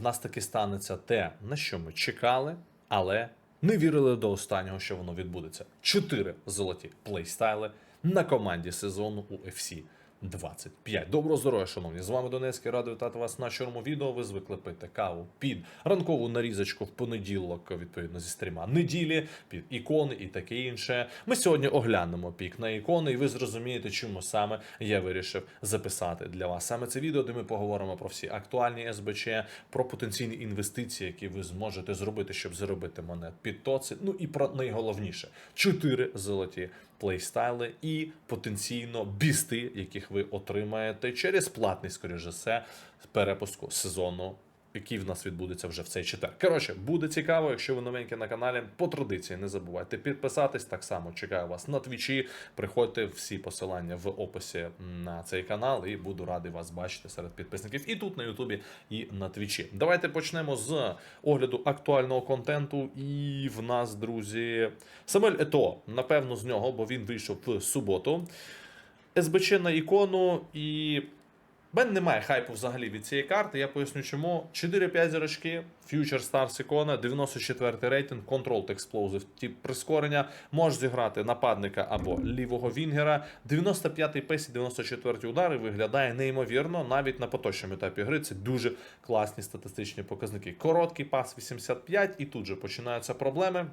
в нас таки станеться те, на що ми чекали, але не вірили до останнього, що воно відбудеться. Чотири золоті плейстайли на команді сезону у FC 25. Доброго здоров'я, шановні! З вами Донецький, радий вітати вас на чорному відео. Ви звикли пити каву під ранкову нарізочку в понеділок, відповідно зі стріма неділі, під ікони і таке інше. Ми сьогодні оглянемо пік на ікони, і ви зрозумієте, чому саме я вирішив записати для вас саме це відео, де ми поговоримо про всі актуальні СБЧ, про потенційні інвестиції, які ви зможете зробити, щоб заробити монет під тоци. Ну і про найголовніше чотири золоті плейстайли і потенційно бісти, яких ви отримаєте через платний, скоріше все, перепуску сезону. Який в нас відбудеться вже в цей четвер. Коротше, буде цікаво, якщо ви новенькі на каналі. По традиції не забувайте підписатись. Так само чекаю вас на твічі. Приходьте всі посилання в описі на цей канал, і буду радий вас бачити серед підписників і тут на Ютубі, і на твічі. Давайте почнемо з огляду актуального контенту. І в нас, друзі, Самель Ето. Напевно, з нього, бо він вийшов в суботу. СБЧ на ікону і. Мене немає хайпу взагалі від цієї карти. Я поясню чому. 4-5 зірочки, Future Stars ікона, 94 рейтинг, Controlled Explosive, тип прискорення. Можеш зіграти нападника або лівого Вінгера. 95-й песі, 94 удари виглядає неймовірно. Навіть на поточному етапі гри це дуже класні статистичні показники. Короткий пас 85, і тут же починаються проблеми.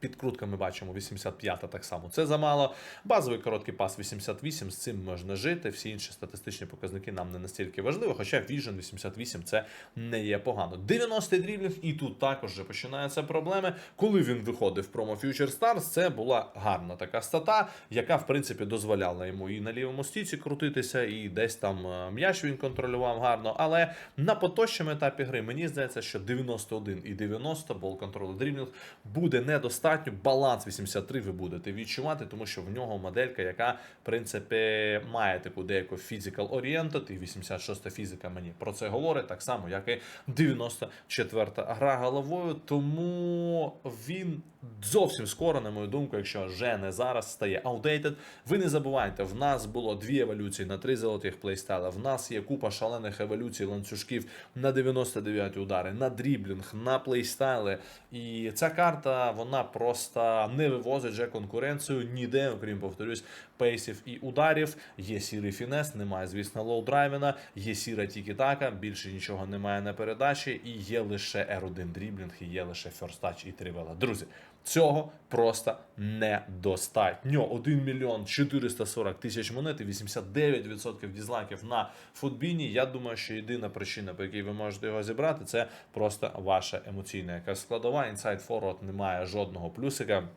Підкрутка ми бачимо 85-та так само. Це замало. Базовий короткий пас 88, з цим можна жити. Всі інші статистичні показники нам не настільки важливі, хоча Vision 88 це не є погано. 90 дріблінг, і тут також вже починаються проблеми. Коли він виходив в промо Future Stars, це була гарна така стата, яка в принципі дозволяла йому і на лівому стійці крутитися, і десь там е, м'яч він контролював гарно. Але на поточному етапі гри мені здається, що 91 і 90 бол контролю дріблінг буде недостатньо. Баланс 83 ви будете відчувати, тому що в нього моделька, яка в принципі має таку деяку physical oriented, і 86 фізика мені про це говорить, так само, як і 94 гра головою. Тому він зовсім скоро, на мою думку, якщо вже не зараз стає outdated. Ви не забувайте, в нас було дві еволюції на три золотих плейстайла. В нас є купа шалених еволюцій ланцюжків на 99 удари, на дріблінг, на плейстайли. І ця карта вона просто не вивозить вже конкуренцію ніде, окрім повторюсь, пейсів і ударів. Є сірий фінес, немає, звісно, лоу-драйвена, є сіра тікі-така, більше нічого немає на передачі, і є лише R1 дріблінг, і є лише Touch і тривела. Друзі, цього просто недостатньо. 1 мільйон 440 тисяч монет і 89% дізлайків на футбіні. Я думаю, що єдина причина, по якій ви можете його зібрати, це просто ваша емоційна якась складова. Inside не немає жодного плюсика.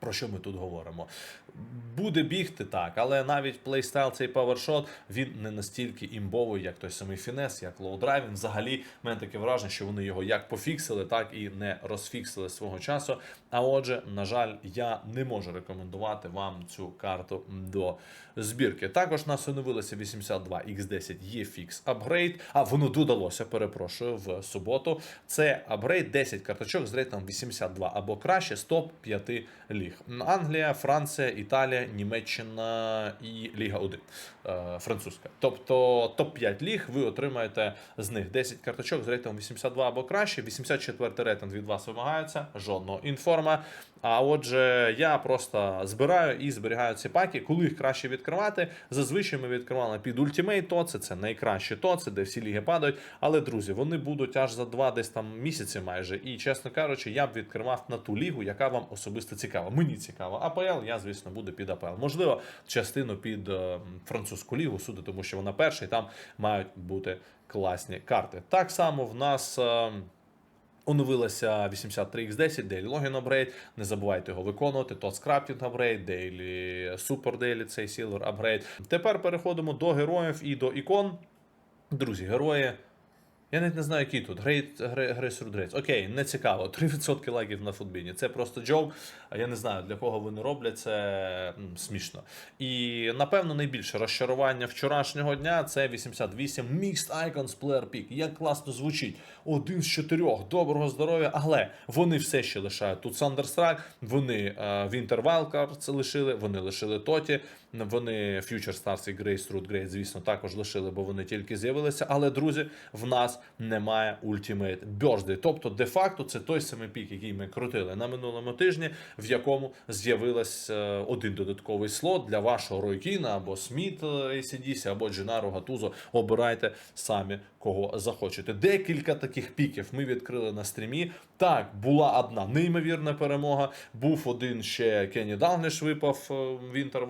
Про що ми тут говоримо? Буде бігти так, але навіть плейстайл цей павершот він не настільки імбовий, як той самий Фінес, як лоу-драйв. Він Взагалі, в мене таке враження, що вони його як пофіксили, так і не розфіксили свого часу. А отже, на жаль, я не можу рекомендувати вам цю карту до збірки. Також нас оновилося 82X10 є фікс апгрейд. А воно додалося, перепрошую, в суботу. Це апгрейд 10 карточок з рейтингом 82 або краще з топ 5 ліг. Англія, Франція, Італія, Німеччина і Ліга 1 е, французька. Тобто топ-5 ліг ви отримаєте з них 10 карточок з рейтингом 82 або краще. 84 рейтинг від вас вимагається, жодного інформа. А отже, я просто збираю і зберігаю ці паки, коли їх краще відкривати. Зазвичай ми відкривали під Ultimate тоци, це найкращі тоци, де всі ліги падають. Але друзі, вони будуть аж за два десь там місяці майже. І чесно кажучи, я б відкривав на ту лігу, яка вам особисто цікава. Мені цікаво. АПЛ, я, звісно, буду під АПЛ. Можливо, частину під е, французьку лігу суди, тому що вона перша, і там мають бути класні карти. Так само в нас. Е, Оновилася 83X10, Daily Login Upgrade. Не забувайте його виконувати. TOTS Crafting Upgrade, Daily Super Daily, цей Silver Upgrade. Тепер переходимо до героїв і до ікон. Друзі, герої. Я навіть не знаю, які тут. Грейт, Грейсруд Рейс. Окей, не цікаво. 3% лайків на футбіні. Це просто джоу. Я не знаю, для кого вони роблять, це смішно. І напевно найбільше розчарування вчорашнього дня це 88 Mixed Icons Player Pick. Як класно звучить. Один з чотирьох. Доброго здоров'я. Але вони все ще лишають тут Thunderstruck, вони е, Winter Wildcards лишили, вони лишили Тоті, вони Future Stars і Grace Root Great, звісно, також лишили, бо вони тільки з'явилися. Але, друзі, в нас немає Ultimate Birthday. Тобто, де-факто, це той самий пік, який ми крутили на минулому тижні, в якому з'явилась е, один додатковий слот для вашого Ройкіна або Сміт е, ACDC, або Дженару Гатузо. Обирайте самі кого захочете. Декілька таких піків ми відкрили на стрімі. Так, була одна неймовірна перемога. Був один ще Кенні Далгліш випав е, в Winter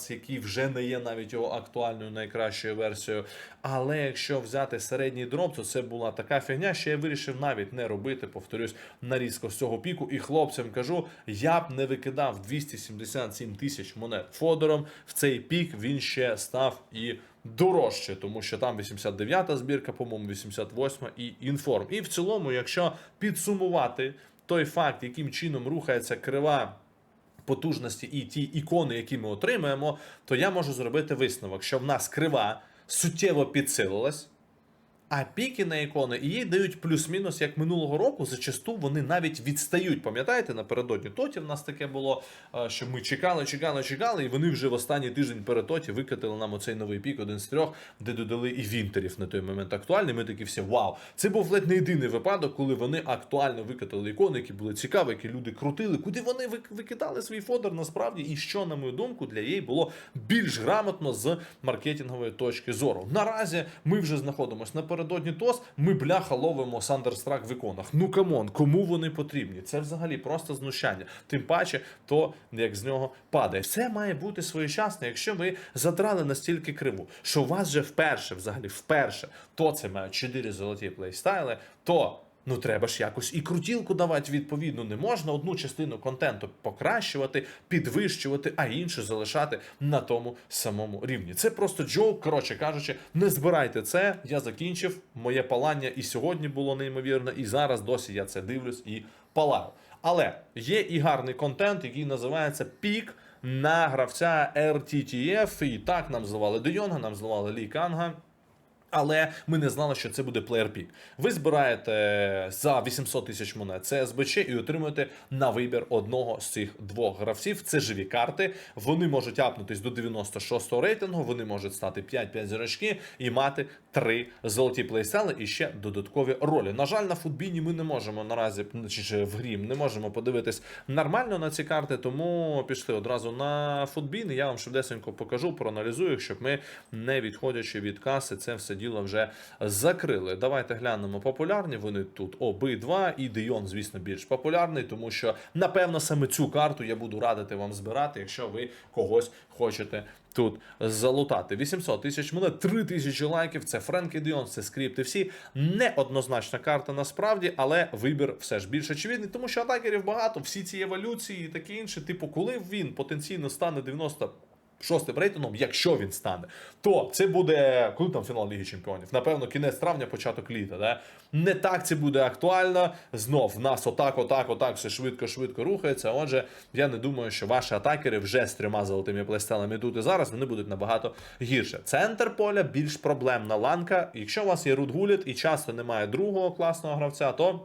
Wildcards, який вже не є навіть його актуальною найкращою версією. Але якщо взяти середній дроп, то це була така фігня, що я вирішив навіть не робити, повторюсь, нарізку з цього піку. І хлопцям кажу, я б не викидав 277 тисяч монет Фодором. В цей пік він ще став і дорожче, тому що там 89-та збірка, по-моєму, 88 і інформ. І в цілому, якщо підсумувати той факт, яким чином рухається крива потужності і ті ікони, які ми отримаємо, то я можу зробити висновок, що в нас крива суттєво підсилилась. А піки на ікони і їй дають плюс-мінус, як минулого року. Зачасту вони навіть відстають. Пам'ятаєте, напередодні тоті в нас таке було, е, що ми чекали, чекали, чекали, і вони вже в останній тиждень перед тоті викатили нам оцей новий пік, один з трьох, де додали і вінтерів на той момент актуальний. Ми такі всі вау. Це був ледь не єдиний випадок, коли вони актуально викатали ікони, які були цікаві, які люди крутили. Куди вони викидали свій фодер насправді, і що, на мою думку, для її було більш грамотно з маркетингової точки зору. Наразі ми вже знаходимося напередодні ТОС. Ми бляха ловимо Сандерстрак в іконах. Ну камон, кому вони потрібні? Це взагалі просто знущання. Тим паче, то як з нього падає. Все має бути своєчасно. Якщо ви задрали настільки криву, що у вас вже вперше, взагалі, вперше, то це мають 4 золоті плейстайли, то. Ну, треба ж якось і крутілку давати відповідно. Не можна одну частину контенту покращувати, підвищувати, а іншу залишати на тому самому рівні. Це просто джок. Коротше кажучи, не збирайте це. Я закінчив. Моє палання і сьогодні було неймовірно, і зараз досі я це дивлюсь і палаю. Але є і гарний контент, який називається Пік на гравця RTTF. І так нам зливали Де Йонга, нам зливали Лі Канга. Але ми не знали, що це буде плеєр пік. Ви збираєте за 800 тисяч монет це СБЧ і отримуєте на вибір одного з цих двох гравців. Це живі карти. Вони можуть апнутись до 96-го рейтингу. Вони можуть стати 5-5 зірочки і мати 3 золоті плейсели і ще додаткові ролі. На жаль, на футбіні ми не можемо наразі чи в грі не можемо подивитись нормально на ці карти, тому пішли одразу на футбін. Я вам швидесенько покажу, проаналізую, щоб ми не відходячи від каси, це все діло вже закрили. Давайте глянемо популярні. Вони тут обидва. І Дейон, звісно, більш популярний, тому що напевно саме цю карту я буду радити вам збирати, якщо ви когось хочете. Тут залутати 800 тисяч монет, 3 тисячі лайків. Це Френкі Діон, це скрипти. Всі неоднозначна карта насправді, але вибір все ж більш очевидний, тому що атакерів багато, всі ці еволюції і таке інше. Типу, коли він потенційно стане 90 шостим рейтингом, якщо він стане, то це буде коли там фінал Ліги Чемпіонів. Напевно, кінець травня, початок літа. Да? Не так це буде актуально. Знов в нас отак, отак, отак все швидко, швидко рухається. Отже, я не думаю, що ваші атакери вже з трьома золотими плейстелами тут і зараз вони будуть набагато гірше. Центр поля більш проблемна ланка. Якщо у вас є Рут Гуліт і часто немає другого класного гравця, то.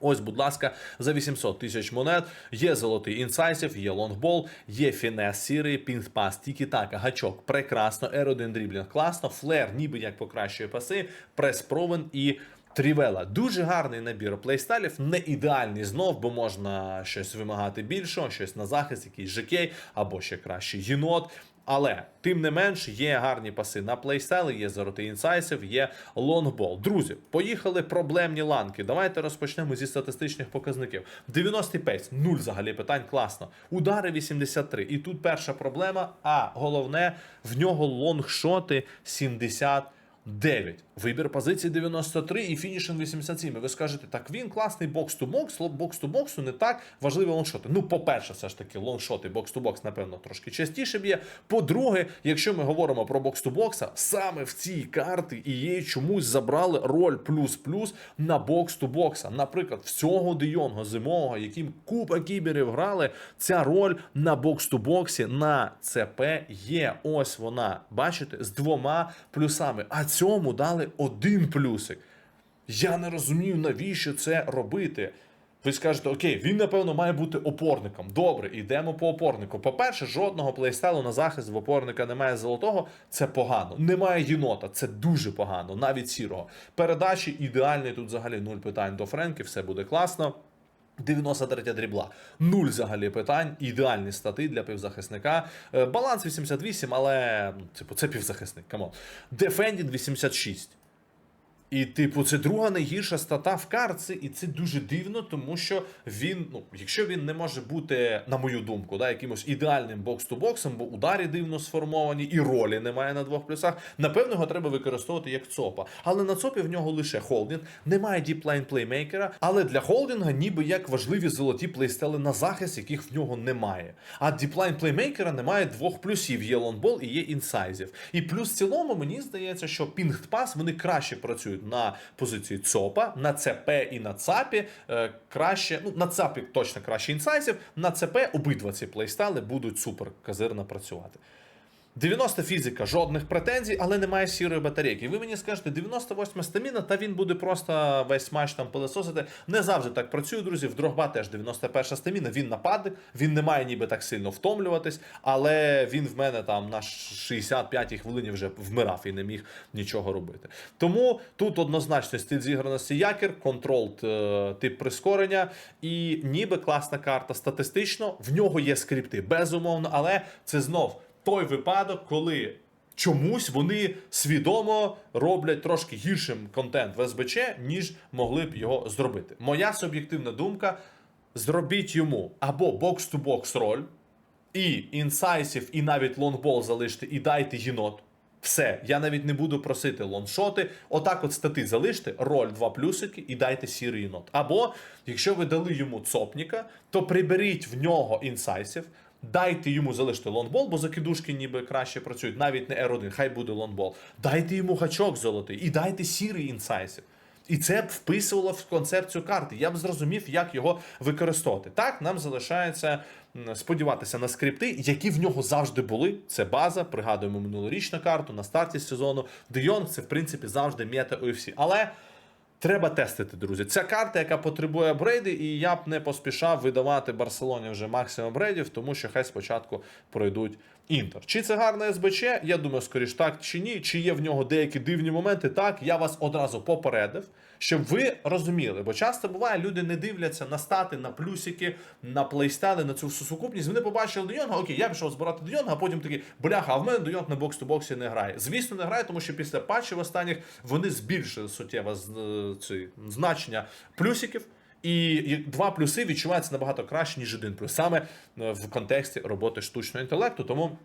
Ось, будь ласка, за 800 тисяч монет є золотий інсайсів, є лонгбол, є фінес сірий, пінг-пас, тікі-така, гачок, прекрасно, R1 дріблінг класно, флер, ніби як покращує паси, прес-провен і. Трівела дуже гарний набір плейстайлів, не ідеальний знов, бо можна щось вимагати більшого, щось на захист, якийсь жекей або ще краще єнот. Але тим не менш є гарні паси на плейсели, є золотий інсайсів, є лонгбол. Друзі, поїхали проблемні ланки. Давайте розпочнемо зі статистичних показників. 90 пейс, нуль взагалі питань, класно. Удари 83. І тут перша проблема. А головне, в нього лонгшоти 79. Вибір позиції 93 і фінішинг 87. І ви скажете, так він класний бокс-ту-бокс, бокс-ту-боксу не так важливі лонгшоти. Ну, по-перше, все ж таки, лонгшоти бокс-ту-бокс, напевно, трошки частіше б'є. По-друге, якщо ми говоримо про бокс-ту-бокса, саме в цій карти і її чомусь забрали роль плюс-плюс на бокс-ту-бокса. Наприклад, в цього Дейонга зимового, яким купа кіберів грали, ця роль на бокс-ту-боксі на ЦП є. Ось вона, бачите, з двома плюсами. А цьому дали один плюсик. Я не розумію, навіщо це робити. Ви скажете, окей, він напевно має бути опорником. Добре, йдемо по опорнику. По-перше, жодного плейстайлу на захист в опорника немає золотого. Це погано. Немає єнота, це дуже погано, навіть сірого. Передачі ідеальні тут взагалі нуль питань до Френки, все буде класно. 93 дрібла. Нуль взагалі питань. Ідеальні стати для півзахисника. Е, Баланс 88, але ну, типу, це півзахисник. Камон. Дефендінг 86. І, типу, це друга найгірша стата в карці, і це дуже дивно, тому що він, ну, якщо він не може бути, на мою думку, да, якимось ідеальним бокс-ту-боксом, бо ударі дивно сформовані, і ролі немає на двох плюсах, напевно, його треба використовувати як ЦОПа. Але на ЦОПі в нього лише холдинг, немає діплайн плеймейкера, але для холдинга ніби як важливі золоті плейстели на захист, яких в нього немає. А діплайн плеймейкера немає двох плюсів: є лонбол і є інсайзів. І плюс в цілому мені здається, що пінг-пас вони краще працюють на позиції ЦОПа, на ЦП і на ЦАПі. Е, краще, ну на ЦАПі точно краще інсайсів, на ЦП обидва ці плейстайли будуть супер казирно працювати. 90 фізика, жодних претензій, але немає сірої батарейки. Ви мені скажете, 98 стаміна, та він буде просто весь матч там пилесосити. Не завжди так працює, друзі. В Дрогба теж 91 стаміна. Він нападник, він не має ніби так сильно втомлюватись, але він в мене там на 65-й хвилині вже вмирав і не міг нічого робити. Тому тут однозначно стиль зіграності якір, контрол е, тип прискорення, і ніби класна карта статистично. В нього є скрипти, безумовно, але це знов той випадок, коли чомусь вони свідомо роблять трошки гіршим контент в СБЧ, ніж могли б його зробити. Моя суб'єктивна думка: зробіть йому або бокс-ту-бокс роль, і інсайсів, і навіть лонгбол залиште, і дайте єнот. Все, я навіть не буду просити лоншоти. Отак от стати залиште, роль 2 плюсики і дайте сірий нот. Або, якщо ви дали йому цопніка, то приберіть в нього інсайсів, дайте йому залишити лонбол, бо закидушки ніби краще працюють, навіть не R1, хай буде лонбол. Дайте йому гачок золотий і дайте сірий інсайсів. І це б вписувало в концепцію карти. Я б зрозумів, як його використовувати. Так, нам залишається сподіватися на скрипти, які в нього завжди були. Це база. Пригадуємо минулорічну карту на старті сезону. Дейонг це в принципі завжди мета UFC. Але треба тестити, друзі. Ця карта, яка потребує апгрейди, і я б не поспішав видавати Барселоні вже максимум апгрейдів, тому що хай спочатку пройдуть Інтер. Чи це гарне СБЧ? Я думаю, скоріш так чи ні. Чи є в нього деякі дивні моменти? Так, я вас одразу попередив, щоб ви розуміли. Бо часто буває, люди не дивляться на стати, на плюсики, на плейстайли, на цю сукупність. Вони побачили Дейонга, окей, я пішов збирати Дейонга, а потім такі, бляха, а в мене Дейонг на бокс-то-боксі не грає. Звісно, не грає, тому що після патчів останніх вони збільшили суттєво е, ці, значення плюсиків. І і два плюси відчуваються набагато краще, ніж один плюс, саме е, в контексті роботи штучного інтелекту. Тому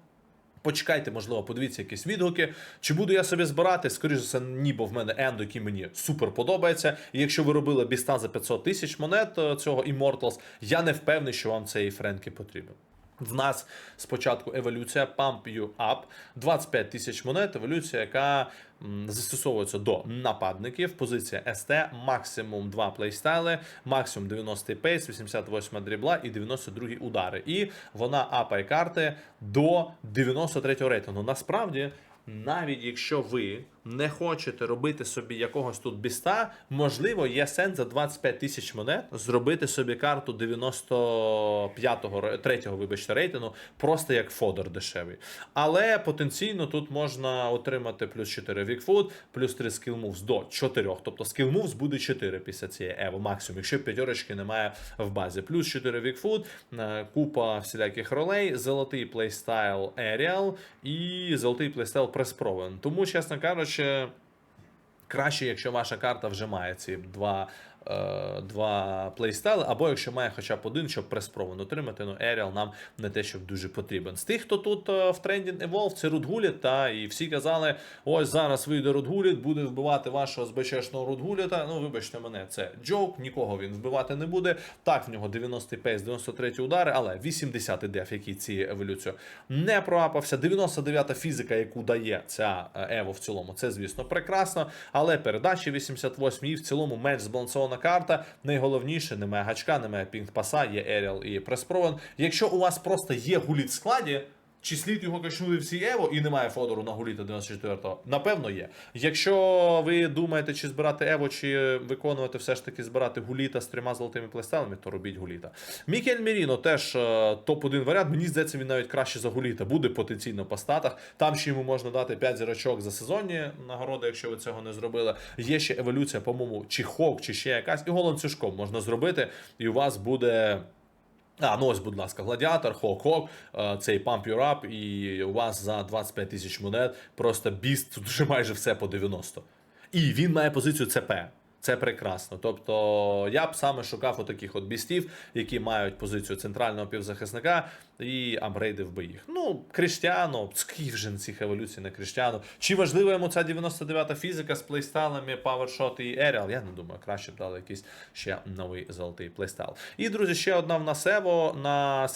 почекайте, можливо, подивіться якісь відгуки. Чи буду я собі збирати? Скоріше за ні, бо в мене енд, який мені супер подобається. І якщо ви робили біста за 500 тисяч монет е, цього Immortals, я не впевнений, що вам цей Френкі потрібен. В нас спочатку еволюція Pump You Up, 25 тисяч монет, еволюція, яка застосовується до нападників. Позиція СТ, максимум 2 плейстайли, максимум 90 пейс, 88 дрібла і 92 удари. І вона апає карти до 93 рейтингу. Насправді. Навіть якщо ви не хочете робити собі якогось тут біста, можливо, є сенс за 25 тисяч монет зробити собі карту 95-го, 3-го, вибачте, рейтингу, просто як фодор дешевий. Але потенційно тут можна отримати плюс 4 вікфуд, плюс 3 skill moves до 4. Тобто skill moves буде 4 після цієї ево, максимум, якщо п'ятерочки немає в базі. Плюс 4 вікфуд, е, купа всіляких ролей, золотий плейстайл Aerial і золотий плейстайл Proven. Тому, чесно кажучи, краще, якщо ваша карта вже має ці два. Е, Два плейстайли, або якщо має хоча б один, щоб преспровен отримати, ну Aerial нам не те, щоб дуже потрібен. З тих, хто тут е, в тренді Evolve, це Рудгуліт, та і всі казали, ось зараз вийде Рудгуліт, буде вбивати вашого СБЧшного Рудгуліта. Ну, вибачте мене, це джок, нікого він вбивати не буде. Так, в нього 90 пейс, 93 удари, але 80 деф, який цією еволюцією не проапався. 99 фізика, яку дає ця Ево в цілому, це, звісно, прекрасно. Але передачі 88 і в цілому менш збалансована карта. Найголовніше, немає гачка, немає пінг-паса, є Еріал і Преспрован. Якщо у вас просто є гуліт в складі. Чи слід його качнути в цій Ево і немає Фодору на Гуліта 94-го? Напевно, є. Якщо ви думаєте, чи збирати Ево, чи виконувати все ж таки збирати Гуліта з трьома золотими плейстайлами, то робіть Гуліта. Мікель Міріно теж е, топ-1 варіант. Мені здається, він навіть краще за Гуліта. Буде потенційно по статах. Там ще йому можна дати 5 зірочок за сезонні нагороди, якщо ви цього не зробили. Є ще еволюція, по-моєму, чи Хок, чи ще якась. І голландцюшком можна зробити, і у вас буде. А, ну ось, будь ласка, гладіатор, хок-хок, е, цей Pump Your Up, і у вас за 25 тисяч монет просто біст, тут вже майже все по 90. І він має позицію ЦП. Це прекрасно. Тобто я б саме шукав отаких от бістів, які мають позицію центрального півзахисника і апгрейдив би їх. Ну, Криштіано, скільки вже на цих еволюцій на Криштіано. Чи важлива йому ця 99-та фізика з плейстайлами Powershot і Aerial? Я не думаю, краще б дали якийсь ще новий золотий плейстайл. І, друзі, ще одна в нас Evo на е,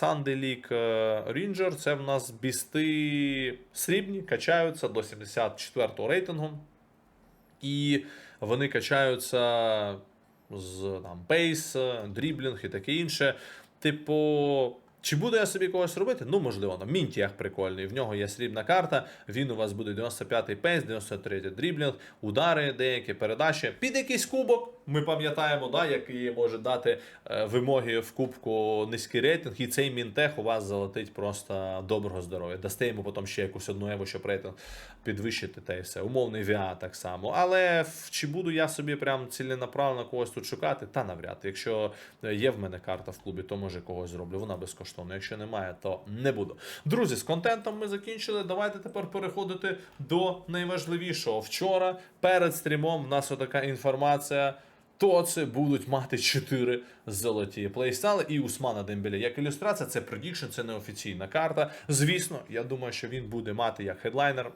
Ranger. Це в нас бісти срібні, качаються до 74-го рейтингу. І вони качаються з там пейс, дріблінг і таке інше. Типу, чи буду я собі когось робити? Ну, можливо, на Мінтіях прикольний. В нього є срібна карта. Він у вас буде 95-й пейс, 93-й дріблінг, удари, деякі передачі. Під якийсь кубок. Ми пам'ятаємо, да, який може дати е, вимоги в кубку низький рейтинг, і цей мінтех у вас залетить просто доброго здоров'я. Дасте йому потім ще якусь одну еву, щоб рейтинг підвищити та і все. Умовний ВІА так само. Але чи буду я собі прям ціленаправленно когось тут шукати? Та навряд. Якщо є в мене карта в клубі, то може когось зроблю. Вона безкоштовна. Якщо немає, то не буду. Друзі, з контентом ми закінчили. Давайте тепер переходити до найважливішого. Вчора перед стрімом в нас отака інформація. То це будуть мати 4 золоті плейстали. і Усмана Дембеля. Як ілюстрація, це предікшн, це неофіційна карта. Звісно, я думаю, що він буде мати як хедлайнер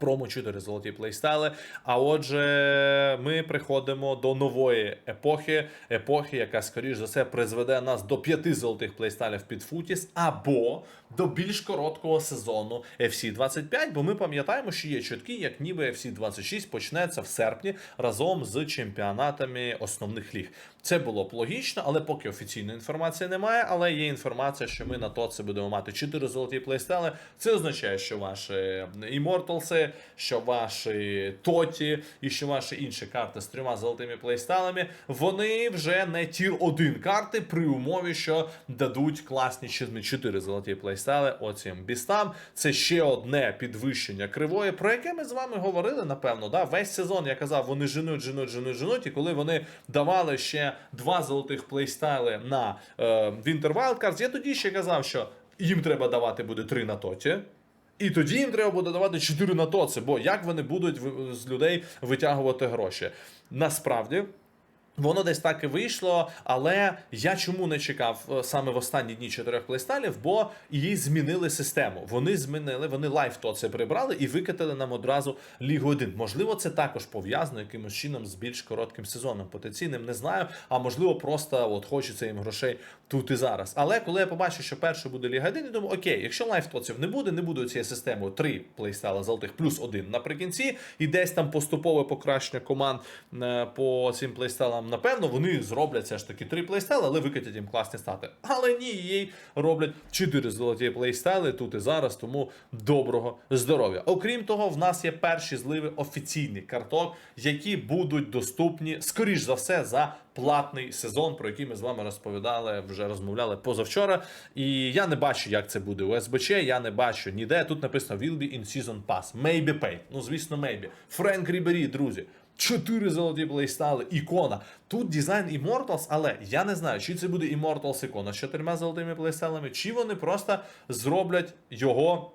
промо 4 золоті плейстайли. А отже, ми приходимо до нової епохи, епохи, яка, скоріш за все, призведе нас до 5 золотих плейстайлів під Футіс, або до більш короткого сезону FC 25, бо ми пам'ятаємо, що є чутки, як ніби FC 26 почнеться в серпні разом з чемпіонатами основних ліг. Це було б логічно, але поки офіційної інформації немає. Але є інформація, що ми на то це будемо мати 4 золоті плейстайли. Це означає, що ваші імморталси, що ваші тоті і що ваші інші карти з трьома золотими плейстайлами, вони вже не тір 1 карти при умові, що дадуть класні 4 золоті плейстайли оцім бістам. Це ще одне підвищення кривої, про яке ми з вами говорили, напевно. Да? Весь сезон я казав, вони женуть, женуть, женуть, женуть. І коли вони давали ще два золотих плейстайли на е, Winter Wildcards, я тоді ще казав, що їм треба давати буде три на тоті. І тоді їм треба буде давати 4 на тоці, бо як вони будуть з людей витягувати гроші? Насправді. Воно десь так і вийшло, але я чому не чекав е, саме в останні дні чотирьох плейстайлів, бо її змінили систему. Вони змінили, вони лайф то це прибрали і викатили нам одразу Лігу 1. Можливо, це також пов'язано якимось чином з більш коротким сезоном потенційним, не знаю. А можливо, просто от хочеться їм грошей тут і зараз. Але коли я побачив, що першою буде Ліга 1, я думаю, окей, якщо лайфтоців не буде, не буде цієї системи три плейстайла золотих плюс один наприкінці, і десь там поступове покращення команд е, по цим плейстайлам, напевно, вони зроблять все ж таки три плейстайли, але викатять їм класні стати. Але ні, їй роблять чотири золоті плейстайли тут і зараз, тому доброго здоров'я. Окрім того, в нас є перші зливи офіційних карток, які будуть доступні, скоріш за все, за платний сезон, про який ми з вами розповідали, вже розмовляли позавчора. І я не бачу, як це буде у СБЧ. Я не бачу ніде. Тут написано will be in season pass. Maybe paid. Ну, звісно, maybe. Френк Рібері, друзі. Чотири золоті плейстайли, ікона. Тут дизайн Immortals, але я не знаю, чи це буде Immortals ікона з чотирма золотими плейстайлами, чи вони просто зроблять його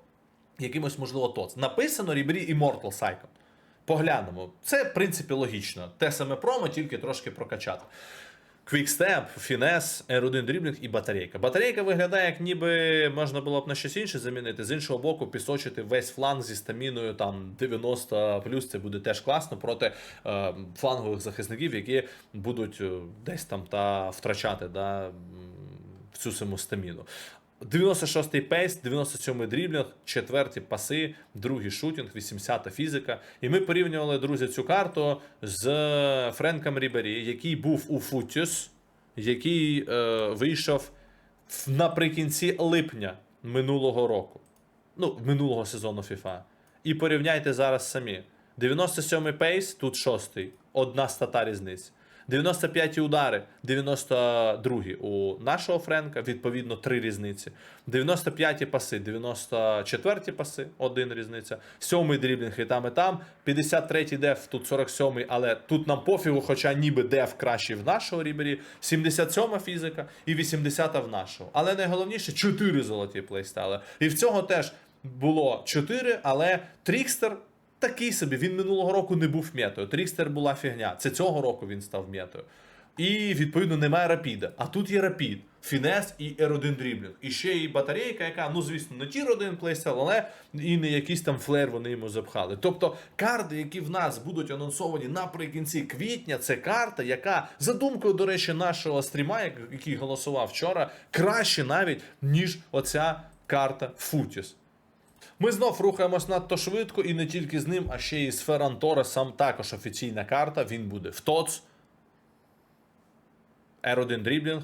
якимось, можливо, тоц. Написано Рібрі Immortal Icon. Поглянемо. Це, в принципі, логічно. Те саме промо, тільки трошки прокачати. Квікстеп, фінес, R1 дріблінг і батарейка. Батарейка виглядає, як ніби можна було б на щось інше замінити. З іншого боку, пісочити весь фланг зі стаміною там 90 плюс. це буде теж класно проти е, флангових захисників, які будуть е, десь там та втрачати да, цю саму стаміну. 96-й пейс, 97-й дріблінг, четверті паси, другий шутінг, 80-та фізика. І ми порівнювали, друзі, цю карту з Френком Рібері, який був у Футіс, який е, вийшов наприкінці липня минулого року. ну, минулого сезону FIFA. І порівняйте зараз самі. 97-й пейс, тут 6-й. Одна стата різниця. 95-ті удари, 92-й у нашого Френка, відповідно, три різниці. 95-ті паси, 94-ті паси, один різниця. 7-й дріблінг і там, і там. 53-й деф, тут 47-й, але тут нам пофігу, хоча ніби деф кращий в нашого рібері. 77-та фізика і 80-та в нашого. Але найголовніше 4 золоті плейстайли. І в цього теж було 4, але Трікстер такий собі. Він минулого року не був метою. Трікстер була фігня. Це цього року він став метою. І відповідно немає рапіда. А тут є рапід, фінес і R1 дріблінг. І ще і батарейка, яка, ну звісно, не тір 1 плейстайл, але і не якийсь там флер вони йому запхали. Тобто карти, які в нас будуть анонсовані наприкінці квітня, це карта, яка за думкою, до речі, нашого стріма, як- який голосував вчора, краще навіть ніж оця карта Футіс. Ми знов рухаємось надто швидко, і не тільки з ним, а ще і з Ферран Торресом також офіційна карта. Він буде в ТОЦ, R1 дріблінг,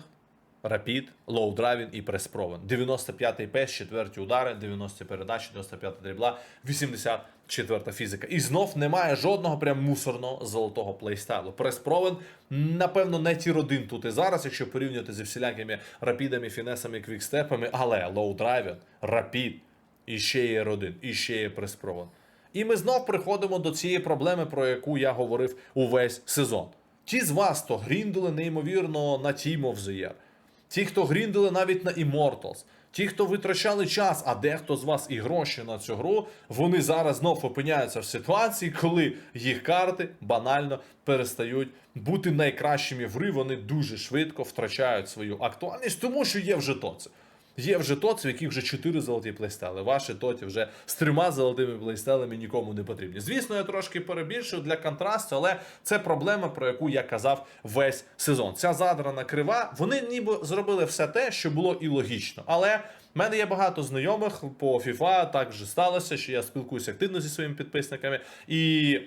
Рапід, лоу драйвін і прес-провен. 95-й пес, четверті удари, 90 передачі, 95 дрібла, 84 фізика. І знов немає жодного прям мусорного золотого плейстайлу. Прес-провен, напевно, не тір 1 тут і зараз, якщо порівнювати зі всілякими рапідами, фінесами, квікстепами, але лоу драйвін, рапід, і ще є R1, і ще є прес-провен. І ми знов приходимо до цієї проблеми, про яку я говорив увесь сезон. Ті з вас, хто гріндили неймовірно на Team of the Year, ті, хто гріндили навіть на Immortals, ті, хто витрачали час, а дехто з вас і гроші на цю гру, вони зараз знов опиняються в ситуації, коли їх карти банально перестають бути найкращими в грі. Вони дуже швидко втрачають свою актуальність, тому що є вже тоці. Є вже тоці, в яких вже 4 золоті плейстайли. Ваші тоті вже з трьома золотими плейстайлами нікому не потрібні. Звісно, я трошки перебільшую для контрасту, але це проблема, про яку я казав весь сезон. Ця задрана крива, вони ніби зробили все те, що було і логічно. Але в мене є багато знайомих по FIFA, так вже сталося, що я спілкуюся активно зі своїми підписниками. І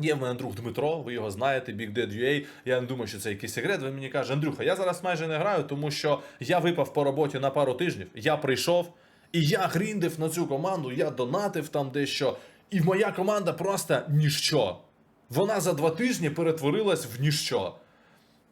Є в мене друг Дмитро, ви його знаєте, Big Dead UA. Я не думаю, що це якийсь секрет. Він мені каже, Андрюха, я зараз майже не граю, тому що я випав по роботі на пару тижнів. Я прийшов і я гріндив на цю команду, я донатив там дещо. І моя команда просто ніщо. Вона за два тижні перетворилась в ніщо.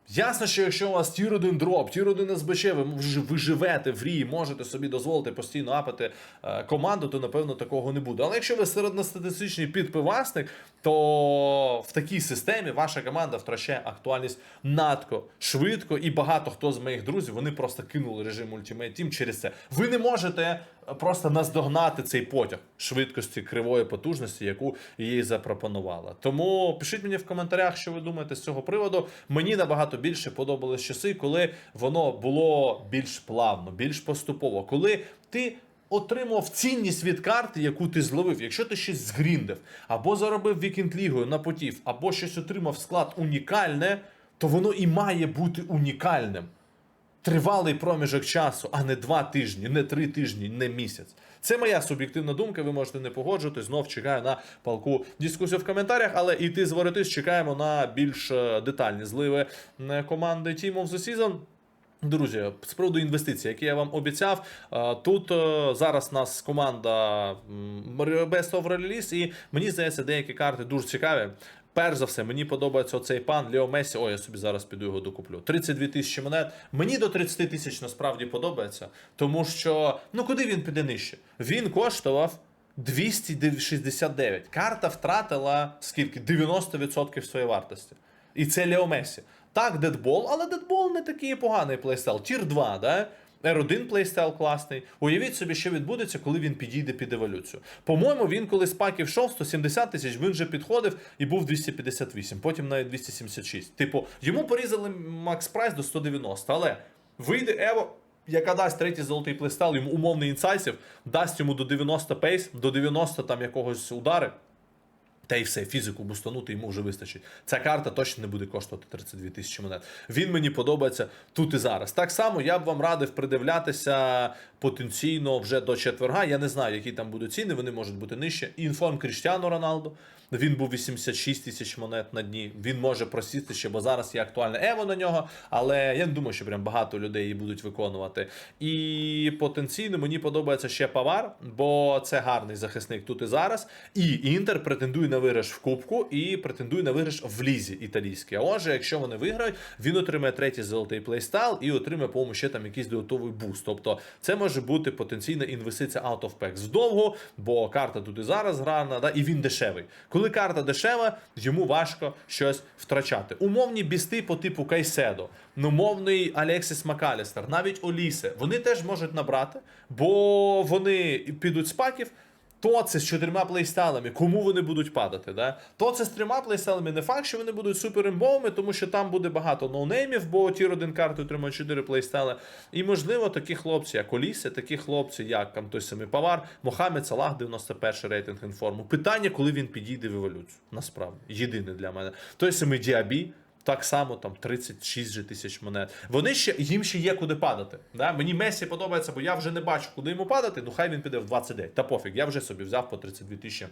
Ясно, що якщо у вас тір 1 дроп, тір 1 СБЧ, ви вже ви живете в рії, можете собі дозволити постійно апати е, команду, то напевно такого не буде. Але якщо ви середньостатистичний підпивасник, то в такій системі ваша команда втрачає актуальність надто швидко, і багато хто з моїх друзів вони просто кинули режим Ultimate Team через це. Ви не можете просто наздогнати цей потяг швидкості кривої потужності, яку їй запропонувала. Тому пишіть мені в коментарях, що ви думаєте з цього приводу. Мені набагато більше подобались часи, коли воно було більш плавно, більш поступово, коли ти. Отримав цінність від карти, яку ти зловив. Якщо ти щось згріндив, або заробив вікінд лігою на потів, або щось отримав склад унікальне, то воно і має бути унікальним. Тривалий проміжок часу, а не два тижні, не три тижні, не місяць. Це моя суб'єктивна думка. Ви можете не погоджуватись. Знов чекаю на палку дискусію в коментарях, але і ти зворотись чекаємо на більш е, детальні зливи команди Team of the Season. Друзі, з приводу інвестицій, які я вам обіцяв, е, тут е, зараз нас команда Best of Release, і мені здається, деякі карти дуже цікаві. Перш за все, мені подобається оцей пан Лео Месі. Ой, я собі зараз піду його докуплю. 32 тисячі монет. Мені до 30 тисяч насправді подобається, тому що ну куди він піде нижче? Він коштував 269. Карта втратила скільки? 90% своєї вартості. І це Лео Месі. Так, Дедбол, але Дедбол не такий поганий плейстайл. Тір 2, да? R1 плейстайл класний. Уявіть собі, що відбудеться, коли він підійде під еволюцію. По-моєму, він коли з паків йшов 170 тисяч, він вже підходив і був 258, потім навіть 276. Типу, йому порізали Макс Прайс до 190, але вийде Ево. Яка дасть третій золотий плейстайл, йому умовний інсайсів, дасть йому до 90 пейс, до 90 там якогось удари. Та й все, фізику бустанути йому вже вистачить. Ця карта точно не буде коштувати 32 тисячі монет. Він мені подобається тут і зараз. Так само я б вам радив придивлятися потенційно вже до четверга. Я не знаю, які там будуть ціни, вони можуть бути нижче. Інформ Кріштіану Роналду. Він був 86 тисяч монет на дні. Він може просісти ще, бо зараз є актуальне ево на нього. Але я не думаю, що прям багато людей її будуть виконувати. І потенційно мені подобається ще Павар, бо це гарний захисник тут і зараз. І Інтер претендує на виграш в Кубку і претендує на виграш в лізі італійській. А отже, якщо вони виграють, він отримає третій золотий плейстайл і отримає, по-моєму, ще там якийсь додатковий буст. Тобто це може бути потенційна інвестиція out of packs вдовго, бо карта тут і зараз грана, да, і він дешевий. Коли карта дешева, йому важко щось втрачати. Умовні бісти по типу Кайседо, умовний Алексіс Макалістер, навіть Олісе, вони теж можуть набрати, бо вони підуть з паків. То це з чотирма плейстайлами, кому вони будуть падати, да? То це з трьома плейстайлами не факт, що вони будуть супер імбовими, тому що там буде багато ноунеймів, бо тір один карти отримують 4 плейстайли. І можливо, такі хлопці, як Олісе, такі хлопці, як там той самий Павар, Мохамед Салах, 91 рейтинг інформу. Питання, коли він підійде в еволюцію. Насправді, єдине для мене. Той самий Діабі. Так само там 36 же тисяч монет. Вони ще їм ще є куди падати. Да? Мені Месі подобається, бо я вже не бачу, куди йому падати. Ну хай він піде в 29. Та пофіг, я вже собі взяв по 32 тисячі.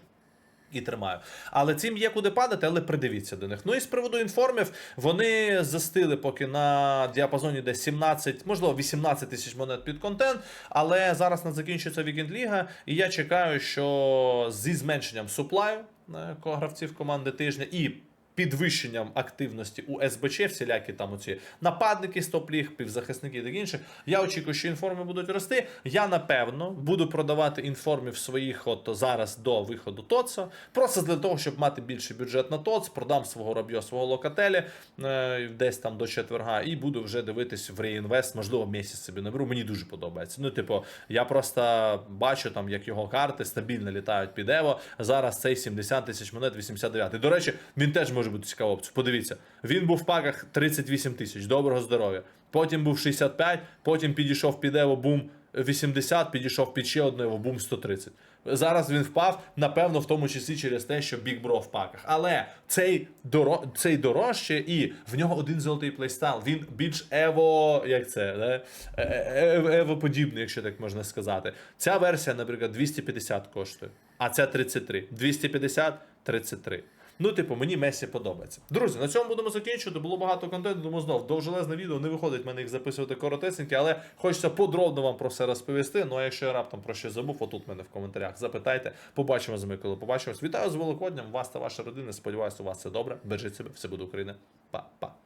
І тримаю. Але цим є куди падати, але придивіться до них. Ну і з приводу інформів, вони застили поки на діапазоні десь 17, можливо, 18 тисяч монет під контент. Але зараз не закінчується вікенд ліга, і я чекаю, що зі зменшенням суплаю е, гравців команди тижня і підвищенням активності у СБЧ, всілякі там оці нападники з топ-ліг, півзахисники і таке інше. Я очікую, що інформи будуть рости. Я напевно буду продавати інформів своїх от зараз до виходу ТОЦа. Просто для того, щоб мати більший бюджет на ТОЦ, продам свого раб'йо, свого локателі е, десь там до четверга, і буду вже дивитись в реінвест. Можливо, місяць собі наберу. Мені дуже подобається. Ну, типу, я просто бачу там, як його карти стабільно літають під Ево. Зараз цей 70 тисяч монет, 89. До речі, він теж може бути цікава опція. Подивіться, він був в паках 38 тисяч. Доброго здоров'я. Потім був 65, потім підійшов під Ево, бум 80, підійшов під ще одне Ево, бум 130. Зараз він впав, напевно, в тому числі через те, що Big Bro в паках. Але цей доро... цей дорожче, і в нього один золотий плейстайл. Він більш ево, як це, не? ево подібний, якщо так можна сказати. Ця версія, наприклад, 250 коштує, а ця 33. 250 33. Ну, типу, мені Месі подобається. Друзі, на цьому будемо закінчувати. Було багато контенту. Думаю, знов довжелезне відео не виходить мене їх записувати коротесенькі, але хочеться подробно вам про все розповісти. Ну а якщо я раптом про щось забув, отут мене в коментарях запитайте. Побачимо з вами, коли побачимось. Вітаю з Великодням, вас та ваша родина. Сподіваюся, у вас все добре. Бережіть себе, все буде Україна. Па-па.